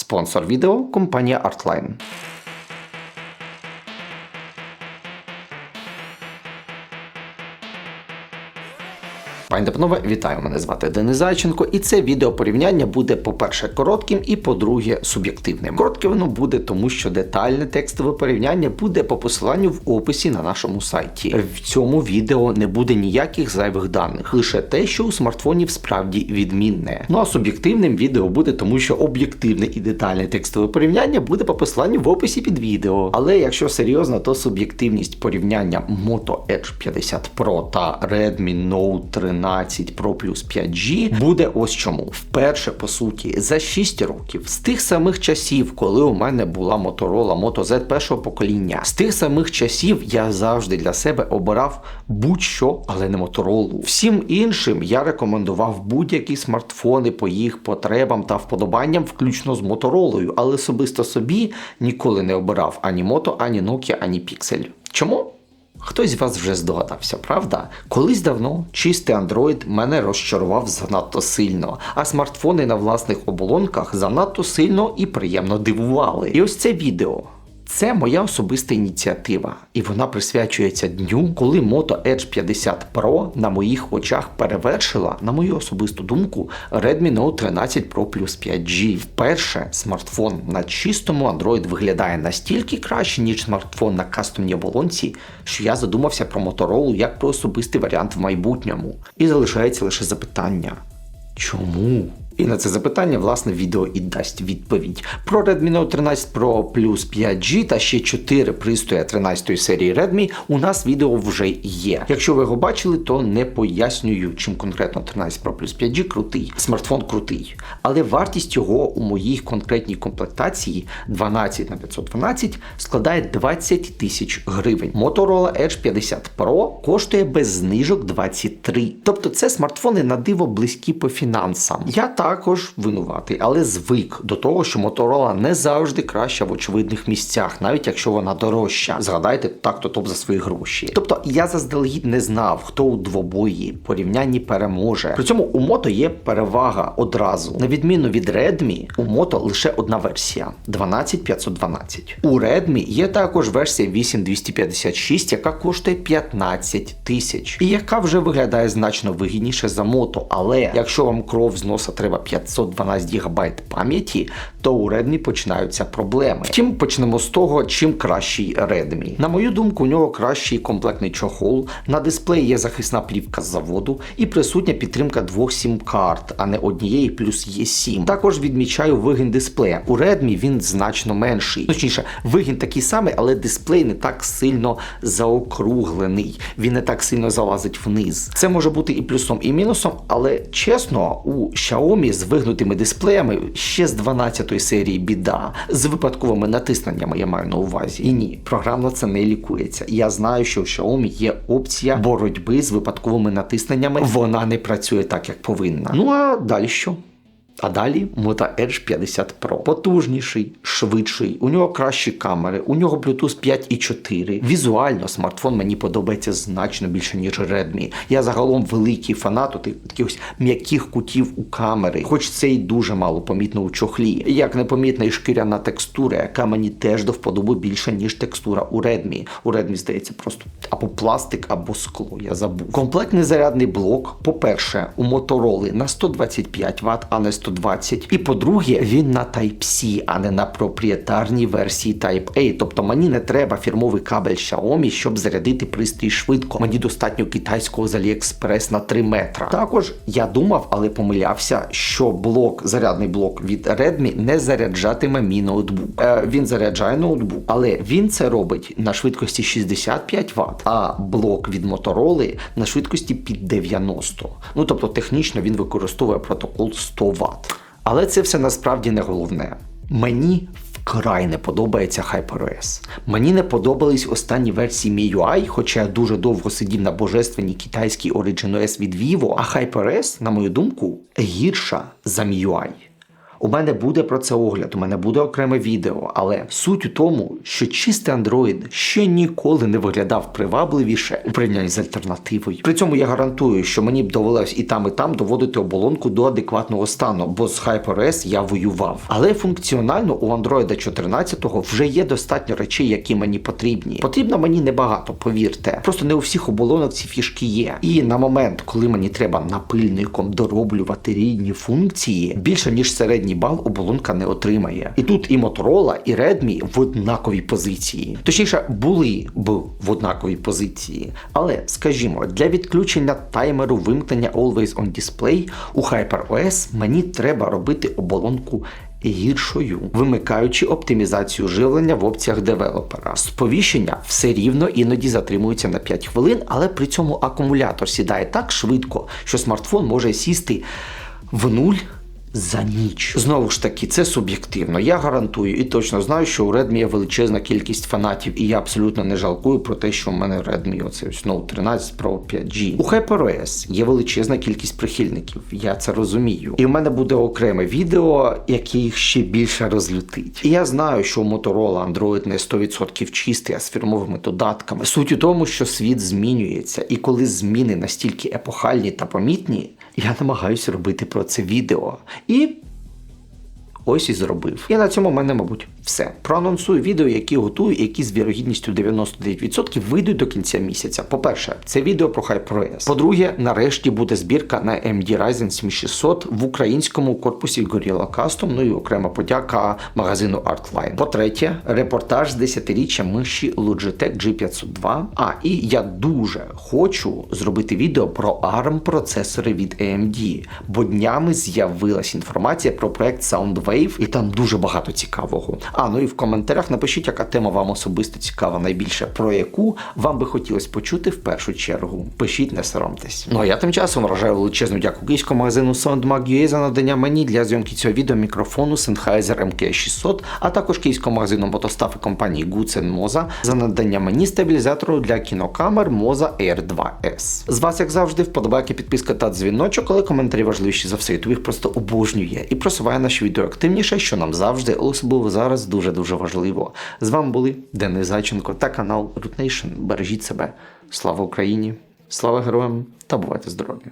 Спонсор відео компанія Artline. Пані та вітаю! Мене звати Денис Зайченко, і це відео порівняння буде, по-перше, коротким, і по-друге, суб'єктивним. Коротке воно буде, тому що детальне текстове порівняння буде по посиланню в описі на нашому сайті. В цьому відео не буде ніяких зайвих даних, лише те, що у смартфонів справді відмінне. Ну а суб'єктивним відео буде, тому що об'єктивне і детальне текстове порівняння буде по посиланню в описі під відео. Але якщо серйозно, то суб'єктивність порівняння Moto Edge 50 Pro та Redmi Note 13 Pro Plus 5G буде ось чому. Вперше, по суті, за 6 років, з тих самих часів, коли у мене була Motorola Moto Z першого покоління, з тих самих часів я завжди для себе обирав будь-що, але не Motorola. Всім іншим я рекомендував будь-які смартфони по їх потребам та вподобанням, включно з Motorola, але особисто собі ніколи не обирав ані Moto, ані Nokia, ані Pixel. Чому? Хтось з вас вже здогадався, правда? Колись давно чистий Android мене розчарував занадто сильно, а смартфони на власних оболонках занадто сильно і приємно дивували. І ось це відео. Це моя особиста ініціатива, і вона присвячується дню, коли Moto Edge 50 Pro на моїх очах перевершила, на мою особисту думку, Redmi Note 13 Pro Plus 5G. Вперше смартфон на чистому Android виглядає настільки краще, ніж смартфон на кастомній оболонці, що я задумався про Motorola як про особистий варіант в майбутньому. І залишається лише запитання: чому? І на це запитання, власне, відео і дасть відповідь. Про Redmi Note 13 Pro Plus 5G та ще 4 пристрої 13 серії Redmi у нас відео вже є. Якщо ви його бачили, то не пояснюю, чим конкретно 13 Pro Plus 5G крутий. Смартфон крутий. Але вартість його у моїй конкретній комплектації 12 на 512 складає 20 тисяч гривень. Motorola Edge 50 Pro коштує без знижок 23. Тобто це смартфони на диво близькі по фінансам. Я також винуватий, але звик до того, що Motorola не завжди краща в очевидних місцях, навіть якщо вона дорожча. Згадайте так, то топ за свої гроші. Тобто я заздалегідь не знав, хто у двобої порівнянні переможе. При цьому у Moto є перевага одразу. На відміну від Redmi, у Moto лише одна версія 12512. У Redmi є також версія 8256, яка коштує 15 тисяч, і яка вже виглядає значно вигідніше за Moto. Але якщо вам кров з носа треба 512 ГБ пам'яті, то у Redmi починаються проблеми. Втім, почнемо з того, чим кращий Redmi. На мою думку, у нього кращий комплектний чохол. На дисплеї є захисна плівка з заводу і присутня підтримка двох сім-карт, а не однієї плюс є 7. Також відмічаю вигін дисплея. У Redmi він значно менший. Точніше, вигін такий самий, але дисплей не так сильно заокруглений. Він не так сильно залазить вниз. Це може бути і плюсом, і мінусом, але чесно, у Xiaomi з вигнутими дисплеями ще з 12-ї серії біда. З випадковими натисненнями я маю на увазі. І ні, програмно це не лікується. Я знаю, що у Xiaomi є опція боротьби з випадковими натисненнями. Вона не працює так, як повинна. Ну а далі що? А далі Moto Edge 50 Pro. Потужніший, швидший, у нього кращі камери, у нього Bluetooth 5.4. Візуально смартфон мені подобається значно більше, ніж Redmi. Я загалом великий фанат таких м'яких кутів у камери, хоч це й дуже мало помітно у чохлі. Як непомітна і шкіряна текстура, яка мені теж до вподоби більше, ніж текстура у Redmi. У Redmi, здається, просто або пластик, або скло. Я забув. Комплектний зарядний блок, по-перше, у Motorola на 125 Вт, а не 120. І по-друге, він на Type-C, а не на проприєтарній версії Type-A. Тобто мені не треба фірмовий кабель Xiaomi, щоб зарядити пристрій швидко. Мені достатньо китайського з AliExpress на 3 метра. Також я думав, але помилявся, що блок, зарядний блок від Redmi не заряджатиме мій ноутбук. Е, він заряджає ноутбук, але він це робить на швидкості 65 Вт, а блок від Motorola на швидкості під 90. Ну тобто технічно він використовує протокол 100 Вт. Але це все насправді не головне. Мені вкрай не подобається HyperOS. Мені не подобались останні версії MIUI, хоча я дуже довго сидів на божественній китайській OriginOS від Vivo, а HyperOS, на мою думку, гірша за MIUI. У мене буде про це огляд, у мене буде окреме відео, але суть у тому, що чистий Android ще ніколи не виглядав привабливіше у порівнянні з альтернативою. При цьому я гарантую, що мені б довелось і там, і там доводити оболонку до адекватного стану, бо з HyperOS я воював. Але функціонально у Android 14 вже є достатньо речей, які мені потрібні. Потрібно мені небагато, повірте. Просто не у всіх оболонок ці фішки є. І на момент, коли мені треба напильником дороблювати рідні функції, більше ніж середній бал оболонка не отримає. І тут і Motorola, і Redmi в однаковій позиції. Точніше, були б в однаковій позиції. Але скажімо, для відключення таймеру вимкнення Always on Display у HyperOS мені треба робити оболонку гіршою, вимикаючи оптимізацію живлення в опціях девелопера. Сповіщення все рівно іноді затримується на 5 хвилин, але при цьому акумулятор сідає так швидко, що смартфон може сісти в нуль. За ніч знову ж таки, це суб'єктивно. Я гарантую і точно знаю, що у Redmi є величезна кількість фанатів, і я абсолютно не жалкую про те, що у мене Redmi оце ось Note 13 Pro 5G. У HyperOS є величезна кількість прихильників. Я це розумію. І в мене буде окреме відео, яке їх ще більше розлютить. І я знаю, що у Motorola Android не 100% чистий, а з фірмовими додатками. Суть у тому, що світ змінюється, і коли зміни настільки епохальні та помітні, я намагаюся робити про це відео. І ось і зробив. І на цьому в мене, мабуть, все. Проанонсую відео, які готую, які з вірогідністю 99% вийдуть до кінця місяця. По-перше, це відео про HyperOS. По-друге, нарешті буде збірка на AMD Ryzen 7600 в українському корпусі Gorilla Custom, ну і окрема подяка магазину Artline. По-третє, репортаж з 10-річчя миші Logitech G502. А, і я дуже хочу зробити відео про ARM процесори від AMD, бо днями з'явилась інформація про проект Soundwave, і там дуже багато цікавого. А ну і в коментарях напишіть, яка тема вам особисто цікава найбільше, про яку вам би хотілося почути в першу чергу. Пишіть, не соромтесь. Ну а я тим часом вражаю величезну дяку київському магазину SoundMag.ua за надання мені для зйомки цього відео мікрофону Sennheiser MK600, а також київському магазину мотостафи компанії Gutzen Moza за надання мені стабілізатору для кінокамер Moza Air 2S. З вас, як завжди, вподобайки, підписка та дзвіночок, але коментарі важливіші за все. Ютуб їх просто обожнює і просуває наші відео активніше, що нам завжди, особливо зараз, дуже-дуже важливо. З вами були Денис Зайченко та канал Root Nation. Бережіть себе. Слава Україні! Слава героям та бувайте здорові!